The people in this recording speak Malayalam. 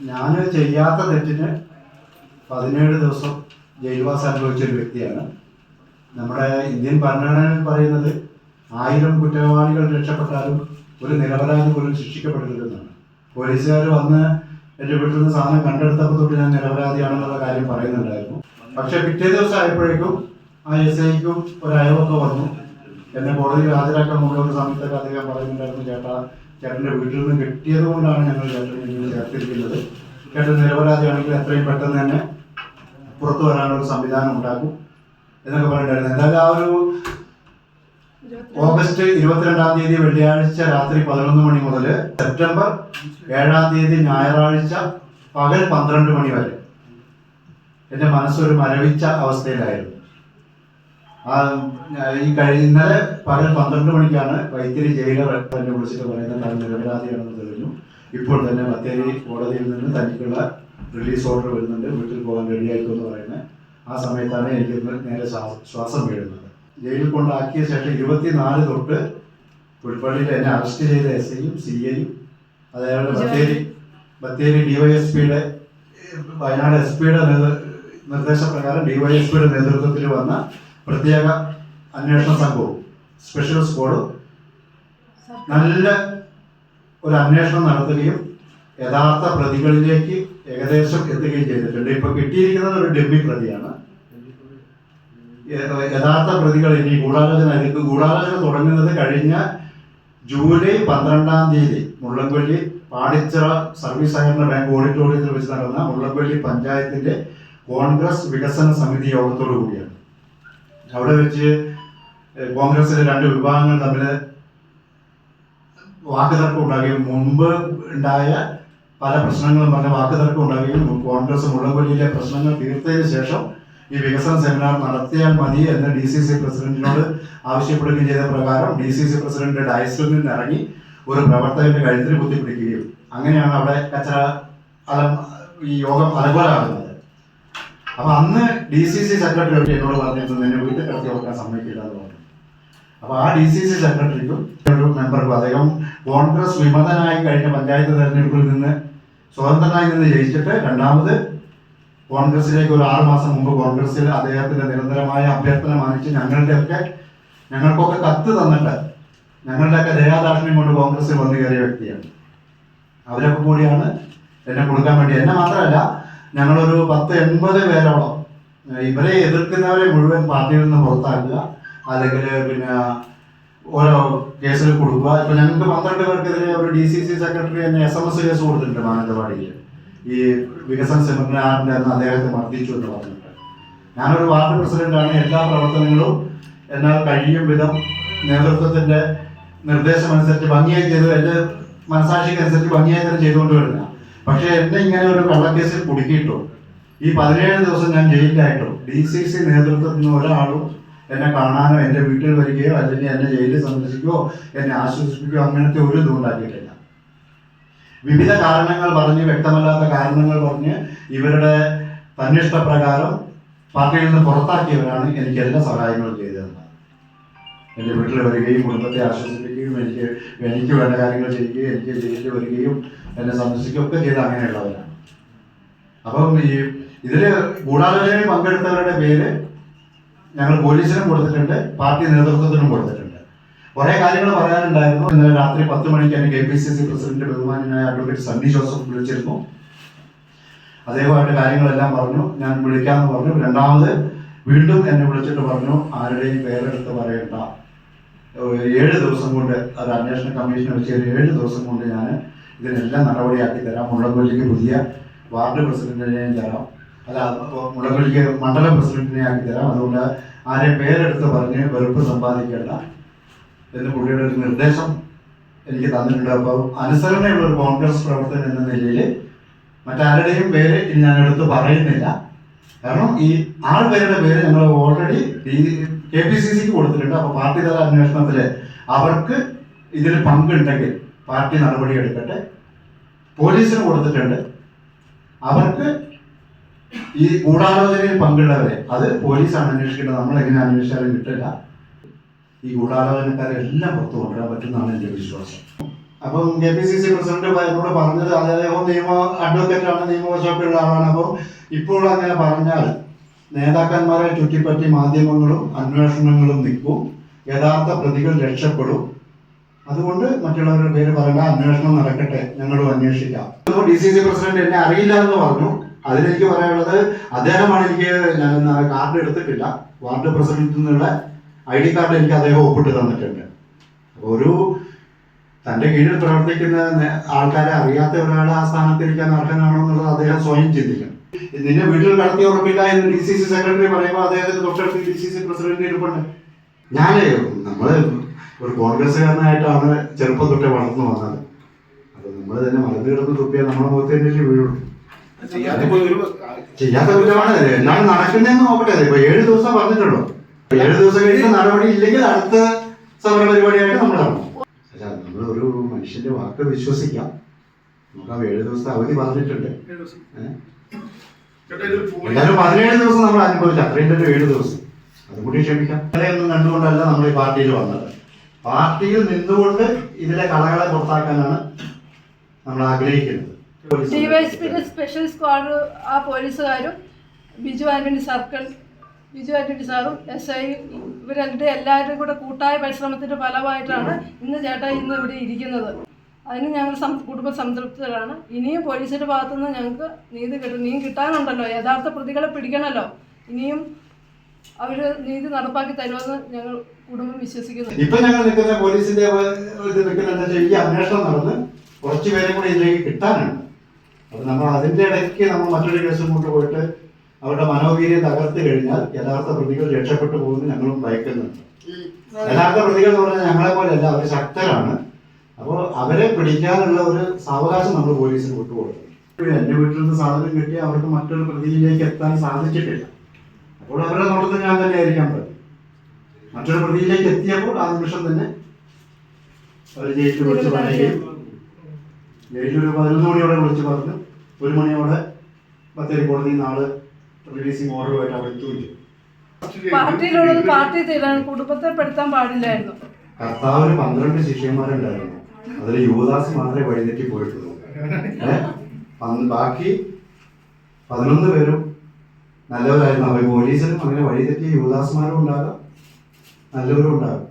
ഞാൻ ചെയ്യാത്ത തെറ്റിന് പതിനേഴ് ദിവസം ജയിൽവാസം അനുഭവിച്ച ഒരു വ്യക്തിയാണ്. നമ്മുടെ ഇന്ത്യൻ ഭരണഘടനയിൽ പറയുന്നത് ആയിരം കുറ്റവാളികൾ രക്ഷപ്പെട്ടാലും ഒരു നിരപരാധി പോലും ശിക്ഷിക്കപ്പെടരുതെന്നാണ്. പോലീസുകാർ വന്ന് എന്റെ വീട്ടിൽ നിന്ന് സാധനം കണ്ടെടുത്തപ്പോൾ തൊട്ട് ഞാൻ നിരപരാധിയാണെന്നുള്ള കാര്യം പറയുന്നുണ്ടായിരുന്നു. പക്ഷെ പിറ്റേ ദിവസം ആയപ്പോഴേക്കും ആ എസ് ഐക്കും ഒരു അയവൊക്കെ വന്നു. എന്നെ കോടതിയിൽ ഹാജരാക്കാൻ കൊണ്ടുവന്ന സമയത്തൊക്കെ അദ്ദേഹം പറയുന്നുണ്ടായിരുന്നു ചേട്ടാ ചേട്ടന്റെ വീട്ടിൽ നിന്ന് കിട്ടിയത് കൊണ്ടാണ് ഞങ്ങൾ ചേട്ടനെ ചേർത്തിരിക്കുന്നത്. ചേട്ടൻ നിരപരാധിയാണെങ്കിൽ എത്രയും പെട്ടെന്ന് തന്നെ പുറത്തു വരാനുള്ള സംവിധാനം ഉണ്ടാക്കും എന്നൊക്കെ പറഞ്ഞിട്ടായിരുന്നു എന്തായാലും ആ ഒരു ഓഗസ്റ്റ് ഇരുപത്തിരണ്ടാം തീയതി വെള്ളിയാഴ്ച രാത്രി പതിനൊന്ന് മണി മുതൽ സെപ്റ്റംബർ ഏഴാം തീയതി ഞായറാഴ്ച പകൽ പന്ത്രണ്ട് മണി വരെ. എന്റെ മനസ്സൊരു മരവിച്ച അവസ്ഥയിലായിരുന്നു. ഈ കഴിഞ്ഞ ഇന്നലെ പകൽ പന്ത്രണ്ട് മണിക്കാണ് വൈത്തിരി ജയിലർ തന്നെ വിളിച്ചിട്ട് പറയുന്നത് താൻ നിരപരാധിയാണെന്ന് തെളിഞ്ഞു. ഇപ്പോൾ തന്നെ ബത്തേരി കോടതിയിൽ നിന്ന് തനിക്കുള്ള റിലീസ് ഓർഡർ വരുന്നുണ്ട്. വീട്ടിൽ പോകാൻ റെഡിയായിരിക്കും എന്ന് പറയുന്നത്. ആ സമയത്താണ് എനിക്ക് നേരെ ശ്വാ- ശ്വാസം വീഴുന്നത്. ജയിലിൽ കൊണ്ടാക്കിയ ശേഷം ഇരുപത്തിനാല് തൊട്ട് പുൽപ്പള്ളിയിൽ എന്നെ അറസ്റ്റ് ചെയ്ത എസ് ഐയും സി ഐയും അതേപോലെ ബത്തേരി ബത്തേരി ഡിവൈഎസ്പിയുടെ വയനാട് എസ് പിയുടെ നിർദ്ദേശപ്രകാരം ഡിവൈഎസ്പിയുടെ നേതൃത്വത്തിൽ വന്ന പ്രത്യേക അന്വേഷണ സംഘവും സ്പെഷ്യൽ സ്ക്വാഡും നല്ല ഒരു അന്വേഷണം നടത്തുകയും യഥാർത്ഥ പ്രതികളിലേക്ക് ഏകദേശം എത്തുകയും ചെയ്തിട്ടുണ്ട്. ഇപ്പൊ കിട്ടിയിരിക്കുന്നത് ഒരു ഡെമ്മി പ്രതിയാണ്. യഥാർത്ഥ പ്രതികൾ ഇനി ഗൂഢാലോചന ഇതിക്ക് ഗൂഢാലോചന തുടങ്ങുന്നത് കഴിഞ്ഞ ജൂലൈ പന്ത്രണ്ടാം തീയതി മുള്ളംപള്ളി പാടിച്ചിറ സർവീസ് സഹകരണ ബാങ്ക് ഓഡിറ്റോറിയത്തിൽ വെച്ച് നടന്ന മുള്ളംപള്ളി പഞ്ചായത്തിന്റെ കോൺഗ്രസ് വികസന സമിതി യോഗത്തോടു കൂടിയാണ്. അവിടെ വെച്ച് കോൺഗ്രസിലെ രണ്ട് വിഭാഗങ്ങൾ തമ്മിൽ വാക്കുതർക്കം ഉണ്ടാകുകയും മുമ്പ് ഉണ്ടായ പല പ്രശ്നങ്ങളും പറഞ്ഞ വാക്കുതർക്കം ഉണ്ടാകുകയും കോൺഗ്രസ് മുളകൊല്ലിയിലെ പ്രശ്നങ്ങൾ തീർത്തതിന് ശേഷം ഈ വികസന സെമിനാർ നടത്തിയാൽ മതി എന്ന് ഡി സി സി പ്രസിഡന്റിനോട് ആവശ്യപ്പെടുകയും ചെയ്ത പ്രകാരം ഡി സി സി പ്രസിഡന്റ് ഡയസിൽ നിന്ന് ഇറങ്ങി ഒരു പ്രവർത്തകന്റെ കഴുത്തിൽ കുത്തിപ്പിടിക്കുകയും. അങ്ങനെയാണ് അവിടെ കച്ചറ അലം ഈ യോഗം അലങ്കോലാകുന്നത് അപ്പൊ അന്ന് ഡി സി സി സെക്രട്ടറി എന്നോട് പറഞ്ഞിരുന്നത് എന്നെ വീട്ടിൽ കിടത്തി ഓർക്കാൻ സമ്മതിക്കില്ല എന്ന് പറഞ്ഞു. അപ്പൊ ആ ഡി സി സി സെക്രട്ടറിക്കും ഒരു മെമ്പർക്കും അദ്ദേഹം കോൺഗ്രസ് വിമതനായി കഴിഞ്ഞ പഞ്ചായത്ത് തെരഞ്ഞെടുപ്പിൽ നിന്ന് സ്വതന്ത്രനായി നിന്ന് ജയിച്ചിട്ട് രണ്ടാമത് കോൺഗ്രസിലേക്ക് ഒരു ആറ് മാസം മുമ്പ് കോൺഗ്രസിൽ അദ്ദേഹത്തിന്റെ നിരന്തരമായ അഭ്യർത്ഥന മാനിച്ച് ഞങ്ങളുടെയൊക്കെ ഞങ്ങൾക്കൊക്കെ കത്ത് തന്നിട്ട് ഞങ്ങളുടെയൊക്കെ ദയാദാക്ഷ്ണ്യം കൊണ്ട് കോൺഗ്രസിൽ വന്നു കയറിയ വ്യക്തിയാണ്. അവരൊക്കെ കൂടിയാണ് എന്നെ കൊടുക്കാൻ വേണ്ടി. എന്നെ മാത്രമല്ല ഞങ്ങളൊരു പത്ത് എൺപത് പേരോളം ഇവരെ എതിർക്കുന്നവരെ മുഴുവൻ പാർട്ടിയിൽ നിന്ന് പുറത്താക്കുക അല്ലെങ്കിൽ പിന്നെ ഓരോ കേസിൽ കൊടുക്കുക. ഇപ്പൊ ഞങ്ങൾക്ക് പന്ത്രണ്ട് പേർക്കെതിരെ ഒരു ഡി സി സി സെക്രട്ടറി തന്നെ എസ് എം എസ് കേസ് കൊടുത്തിട്ടുണ്ട് മാനന്തവാടിയിൽ. ഈ വികസന സെമിനാറിന്റെ അന്ന് അദ്ദേഹത്തെ മർദ്ദിച്ചു എന്ന് പറഞ്ഞിട്ട്. ഞാനൊരു വാർഡ് പ്രസിഡന്റാണ് എല്ലാ പ്രവർത്തനങ്ങളും എന്നാൽ കഴിയും വിധം നേതൃത്വത്തിന്റെ നിർദ്ദേശം അനുസരിച്ച് ഭംഗിയായി ചെയ്തു എന്റെ മനസാക്ഷിക്ക് അനുസരിച്ച് ഭംഗിയായി തന്നെ ചെയ്തുകൊണ്ട് വരുന്ന പക്ഷെ എന്നെ ഇങ്ങനെ ഒരു കള്ളക്കേസിൽ കുടുക്കിയിട്ടു. ഈ പതിനേഴ് ദിവസം ഞാൻ ജയിലിലായിട്ടു. ഡി സി സി നേതൃത്വത്തിൽ നിന്ന് ഒരാളും എന്നെ കാണാനോ എന്റെ വീട്ടിൽ വരികയോ അല്ലെങ്കിൽ എന്നെ ജയിലിൽ സന്ദർശിക്കുകയോ എന്നെ ആശ്വസിപ്പിക്കുകയോ അങ്ങനത്തെ ഒരു ഇതും ഉണ്ടാക്കിയിട്ടില്ല. വിവിധ കാരണങ്ങൾ പറഞ്ഞ് വ്യക്തമല്ലാത്ത കാരണങ്ങൾ പറഞ്ഞ് ഇവരുടെ തന്നിഷ്ടപ്രകാരം പാർട്ടിയിൽ നിന്ന് പുറത്താക്കിയവരാണ് എനിക്ക് എല്ലാ സഹായങ്ങളും ചെയ്തു തന്നത് എന്റെ വീട്ടിൽ വരികയും കുടുംബത്തെ ആശ്വസിപ്പിക്കുകയും എനിക്ക് എനിക്ക് വേണ്ട കാര്യങ്ങൾ ചെയ്യുകയും എനിക്ക് ജയിലിൽ വരികയും എന്നെ സന്ദർശിക്കുകയും ഒക്കെ ചെയ്ത് അങ്ങനെയുള്ളവരാണ്. അപ്പം ഈ ഇതിൽ ഗൂഢാലോചനയിൽ പങ്കെടുത്തവരുടെ പേര് ഞങ്ങൾ പോലീസിനും കൊടുത്തിട്ടുണ്ട് പാർട്ടി നേതൃത്വത്തിനും കൊടുത്തിട്ടുണ്ട്. കുറെ കാര്യങ്ങൾ പറയാനുണ്ടായിരുന്നു. ഇന്നലെ രാത്രി പത്ത് മണിക്ക് എന്നെ K P C C president ബഹുമാനായ അഡ്വക്കേറ്റ് സണ്ണി ജോസഫ് വിളിച്ചിരുന്നു. അദ്ദേഹമായിട്ട് കാര്യങ്ങളെല്ലാം പറഞ്ഞു. ഞാൻ വിളിക്കാമെന്ന് പറഞ്ഞു. രണ്ടാമത് വീണ്ടും എന്നെ വിളിച്ചിട്ട് പറഞ്ഞു ആരുടെയും പേരെടുത്ത് പറയണ്ട. ഏഴ് ദിവസം കൊണ്ട് അത് അന്വേഷണ കമ്മീഷൻ വെച്ച് ഏഴ് ദിവസം കൊണ്ട് ഞാൻ ഇതിനെല്ലാം നടപടിയാക്കി തരാം. മുള്ളംകൊല്ലിക്ക് പുതിയ വാർഡ് പ്രസിഡന്റിനെയും തരാം. അല്ല മുള്ളംകൊല്ലിക്ക് മണ്ഡലം പ്രസിഡന്റിനെ ആക്കി തരാം. അതുകൊണ്ട് ആരെ പേരെടുത്ത് പറഞ്ഞ് വെറുപ്പ് സമ്പാദിക്കേണ്ട എന്ന് പുള്ളിയുടെ ഒരു നിർദ്ദേശം എനിക്ക് തന്നിട്ടുണ്ട്. അപ്പോൾ അനുസരണയുള്ള ഒരു കോൺഗ്രസ് പ്രവർത്തകൻ എന്ന നിലയിൽ മറ്റാരുടെയും പേര് ഞാൻ എടുത്ത് പറയുന്നില്ല. കാരണം ഈ ആറ് പേരുടെ പേര് ഞങ്ങൾ ഓൾറെഡി കെ പി സി സിക്ക് കൊടുത്തിട്ടുണ്ട്. അപ്പോൾ പാർട്ടി തല അന്വേഷണത്തിൽ അവർക്ക് ഇതിൽ പങ്കുണ്ടെങ്കിൽ പാർട്ടി നടപടി എടുക്കട്ടെ. പോലീസിന് കൊടുത്തിട്ടുണ്ട്. അവർക്ക് ഈ ഗൂഢാലോചനയിൽ പങ്കുള്ളവരെ അത് പോലീസാണ് അന്വേഷിക്കേണ്ടത്. നമ്മൾ എങ്ങനെ അന്വേഷിച്ചാലും കിട്ടില്ല. ഈ ഗൂഢാലോചനക്കാരെ എല്ലാം പുറത്തു കൊണ്ടുവരാൻ പറ്റുന്നതാണ് എന്റെ വിശ്വാസം. അപ്പം K P C C president എന്നോട് പറഞ്ഞത് അദ്ദേഹം നിയമ അഡ്വക്കേറ്റ് ആണ് നിയമവശമൊക്കെയുള്ള ആളാണ്. അപ്പം ഇപ്പോൾ അങ്ങനെ പറഞ്ഞാൽ നേതാക്കന്മാരെ ചുറ്റിപ്പറ്റി മാധ്യമങ്ങളും അന്വേഷണങ്ങളും നിൽക്കും. യഥാർത്ഥ പ്രതികൾ രക്ഷപ്പെടും. അതുകൊണ്ട് മറ്റുള്ളവരുടെ പേര് പറയുന്ന അന്വേഷണം നടക്കട്ടെ ഞങ്ങളും അന്വേഷിക്കാം. ഡി സി സി പ്രസിഡന്റ് എന്നെ അറിയില്ല എന്ന് പറഞ്ഞു. അതിലെനിക്ക് പറയാനുള്ളത് അദ്ദേഹമാണ് എനിക്ക് ഞാൻ കാർഡ് എടുത്തിട്ടില്ല. വാർഡ് പ്രസിഡന്റിൽ നിന്നുള്ള ഐ ഡി കാർഡ് എനിക്ക് അദ്ദേഹം ഒപ്പിട്ട് തന്നിട്ടുണ്ട്. ഒരു തന്റെ കീഴിൽ പ്രവർത്തിക്കുന്ന ആൾക്കാരെ അറിയാത്ത ഒരാൾ ആ സ്ഥാനത്തിരിക്കാൻ അർഹനാണോ എന്നുള്ളത് അദ്ദേഹം സ്വയം ചിന്തിക്കണം. നിന്നെ വീട്ടിൽ കടത്തി ഉറപ്പില്ല എന്ന് ഡി സി സി സെക്രട്ടറി പറയുമ്പോൾ അദ്ദേഹത്തിന് തൊട്ടടുത്ത് ഡി സി സി പ്രസിഡന്റ് ഇരിപ്പുണ്ട്. ഞാൻ നമ്മൾ ഒരു കോൺഗ്രസ്സുകാരനായിട്ടാണ് ചെറുപ്പം തൊട്ടേ വളർന്നു വന്നത്. അപ്പൊ നമ്മൾ തന്നെ മറന്നു കിടന്ന് തുപ്പിയാൽ നമ്മുടെ മുഖത്ത് തന്നെ വീഴുള്ളൂ. ചെയ്യാത്ത കുറ്റമാണ്. എന്നാണ് നടക്കുന്നതെന്ന് നോക്കട്ടെ. ഇപ്പൊ ഏഴ് ദിവസം പറഞ്ഞിട്ടുള്ളൂ ഏഴ് ദിവസം കഴിഞ്ഞ് നടപടി ഇല്ലെങ്കിൽ അടുത്ത സമര പരിപാടിയായിട്ട് നമ്മൾ നടക്കും അല്ല നമ്മൾ ഒരു മനുഷ്യന്റെ വാക്ക് വിശ്വസിക്കാം. നമുക്ക് ആ ഏഴ് ദിവസത്തെ അവധി പറഞ്ഞിട്ടുണ്ട്. ഏഹ്? എന്തായാലും പതിനേഴ് ദിവസം നമ്മൾ അനുഭവിച്ചു. അത്രയും തന്നെ ഏഴ് ദിവസം. അതുകൂടി ക്ഷമിക്കാം. ഒന്നും കണ്ടുകൊണ്ടല്ല നമ്മൾ ഈ പാർട്ടിയിൽ വന്നത്. പാർട്ടിയിൽ നിന്നുകൊണ്ട് ഇതിലെ കളകളെ പുറത്താക്കാനാണ് നമ്മൾ ആഗ്രഹിക്കുന്നത്. ഡിവൈഎസ്പിയുടെ സ്പെഷ്യൽ സ്ക്വാഡ് ആ പോലീസുകാരും ബിജു ആന്റണി സർക്കിൾ ബിജു ആന്റണി സാറും എസ് ഐ ഇവരുടെ എല്ലാവരും കൂടെ കൂട്ടായ പരിശ്രമത്തിന്റെ ഫലമായിട്ടാണ് ഇന്ന് ചേട്ടാ ഇന്ന് ഇവിടെ ഇരിക്കുന്നത്. അതിന് ഞങ്ങൾ സം- കുടുംബ സംതൃപ്തരാണ്. ഇനിയും പോലീസിന്റെ ഭാഗത്തുനിന്ന് ഞങ്ങൾക്ക് നീതി കിട്ടും നീ കിട്ടാനുണ്ടല്ലോ. യഥാർത്ഥ പ്രതികളെ പിടിക്കണല്ലോ ഇനിയും അവർ നീതി നടപ്പാക്കി തരുമെന്ന് ഞങ്ങൾ കുടുംബം വിശ്വസിക്കുന്നു. ഇപ്പൊ ഞങ്ങൾ നിൽക്കുന്ന പോലീസിന്റെ ഇത് ഈ അന്വേഷണം നടന്ന് കുറച്ച് പേരെ കൂടി ഇതിലേക്ക് കിട്ടാനുണ്ട് അപ്പൊ നമ്മൾ അതിന്റെ ഇടയ്ക്ക് നമ്മൾ മറ്റൊരു കേസും കൊണ്ട് പോയിട്ട് അവരുടെ മനോവീര്യം തകർത്ത് കഴിഞ്ഞാൽ യഥാർത്ഥ പ്രതികൾ രക്ഷപ്പെട്ടു പോകുമെന്ന് ഞങ്ങളും ഭയക്കുന്നുണ്ട്. യഥാർത്ഥ പ്രതികൾ എന്ന് പറഞ്ഞാൽ ഞങ്ങളെ പോലെയല്ല അവർ ശക്തരാണ്. അപ്പോൾ അവരെ പിടിക്കാനുള്ള ഒരു സാവകാശം നമ്മൾ പോലീസിന് വിട്ടുകൊടുക്കും എന്റെ വീട്ടിൽ നിന്ന് സാധനം കിട്ടി അവർക്ക് മറ്റൊരു പ്രതിയിലേക്ക് എത്താൻ സാധിച്ചിട്ടില്ല. അപ്പോൾ അവരുടെ നോട്ടത്തിൽ ഞാൻ തന്നെ ആയിരിക്കാം പറ്റും. മറ്റൊരു പ്രതിയിലേക്ക് എത്തിയപ്പോൾ ആ നിമിഷം തന്നെ അവർ ജയിലിൽ വിളിച്ച് പറയുകയും ജയിലിൽ ഒരു പതിനൊന്ന് മണിയോടെ വിളിച്ച് പറഞ്ഞ് ഒരു മണിയോടെ ബത്തേരി കോടതി നാളെ റിലീസിംഗ് ഓർഡറുമായിട്ട് അവിടെ എത്തുകയും ചെയ്തു പാർട്ടിയിലുള്ളത് പാർട്ടി തീരാൻ കുടുംബത്തെ പെടുത്താൻ പാടില്ലായിരുന്നു. കർത്താവിന് പന്ത്രണ്ട് ശിഷ്യന്മാരുണ്ടായിരുന്നു. അതിൽ യുവദാസ് മാത്രമേ വഴിതെറ്റി പോയിട്ടുള്ളൂ? ബാക്കി പതിനൊന്ന് പേരും നല്ലവരായിരുന്നു. അവർ പോലീസിലും അങ്ങനെ വഴിതെറ്റിയ യുവദാസ്മാരും ഉണ്ടാകാം. നല്ലവരും ഉണ്ടാകും.